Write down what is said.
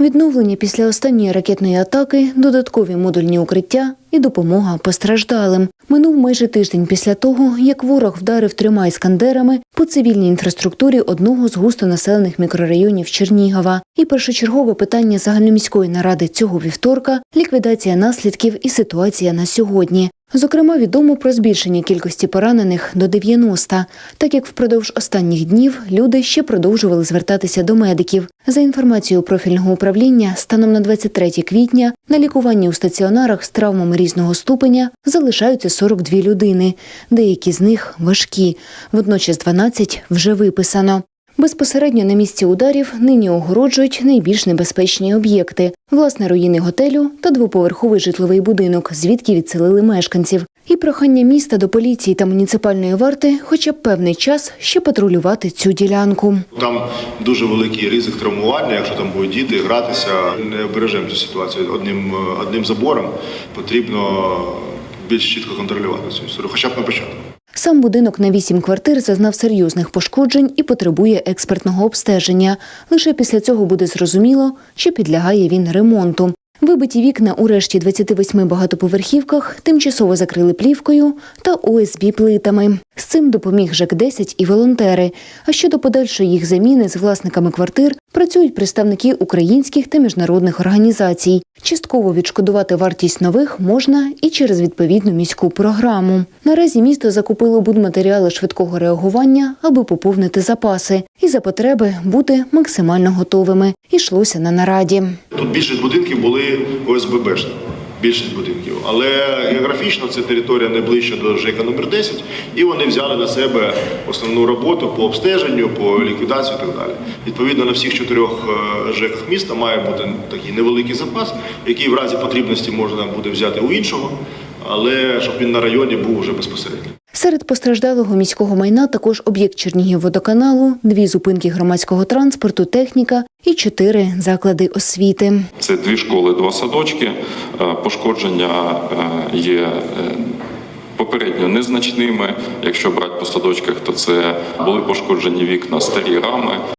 Відновлення після останньої ракетної атаки, додаткові модульні укриття і допомога постраждалим. Минув майже тиждень після того, як ворог вдарив трьома іскандерами по цивільній інфраструктурі одного з густонаселених мікрорайонів Чернігова. І першочергове питання загальноміської наради цього вівторка ліквідація наслідків і ситуація на сьогодні. Зокрема, відомо про збільшення кількості поранених до 90, так як впродовж останніх днів люди ще продовжували звертатися до медиків. За інформацією профільного управління, станом на 23 квітня на лікуванні у стаціонарах з травмами різного ступеня залишаються 42 людини. Деякі з них важкі. Водночас 12 вже виписано. Безпосередньо на місці ударів нині огороджують найбільш небезпечні об'єкти власне руїни готелю та двоповерховий житловий будинок, звідки відселили мешканців. І прохання міста до поліції та муніципальної варти хоча б певний час ще патрулювати цю ділянку. Там дуже великий ризик травмування. Якщо там будуть діти гратися, не бережемо цю ситуацію одним, одним забором. Потрібно більш чітко контролювати цю історію, хоча б на початку. Сам будинок на вісім квартир зазнав серйозних пошкоджень і потребує експертного обстеження. Лише після цього буде зрозуміло, чи підлягає він ремонту. Вибиті вікна у решті 28 багатоповерхівках тимчасово закрили плівкою та ОСБ плитами. З цим допоміг ЖЕК-10 і волонтери. А щодо подальшої їх заміни з власниками квартир працюють представники українських та міжнародних організацій. Частково відшкодувати вартість нових можна і через відповідну міську програму. Наразі місто закупило будматеріали швидкого реагування, аби поповнити запаси, і за потреби бути максимально готовими. Ішлося на нараді. Тут більшість будинків були ОСББшні. Більшість будинків, але географічно це територія найближча до ЖЕКа номер 10 і вони взяли на себе основну роботу по обстеженню, по ліквідації і так далі. Відповідно, на всіх чотирьох е, ЖЕКах міста має бути такий невеликий запас, який в разі потрібності можна буде взяти у іншого, але щоб він на районі був уже безпосередньо. Серед постраждалого міського майна також об'єкт Чернігівводоканалу, дві зупинки громадського транспорту, техніка і чотири заклади освіти. Це дві школи, два садочки. Е, Пошкодження е, є е, попередньо незначними. Якщо брати по садочках, то це були пошкоджені вікна, старі рами.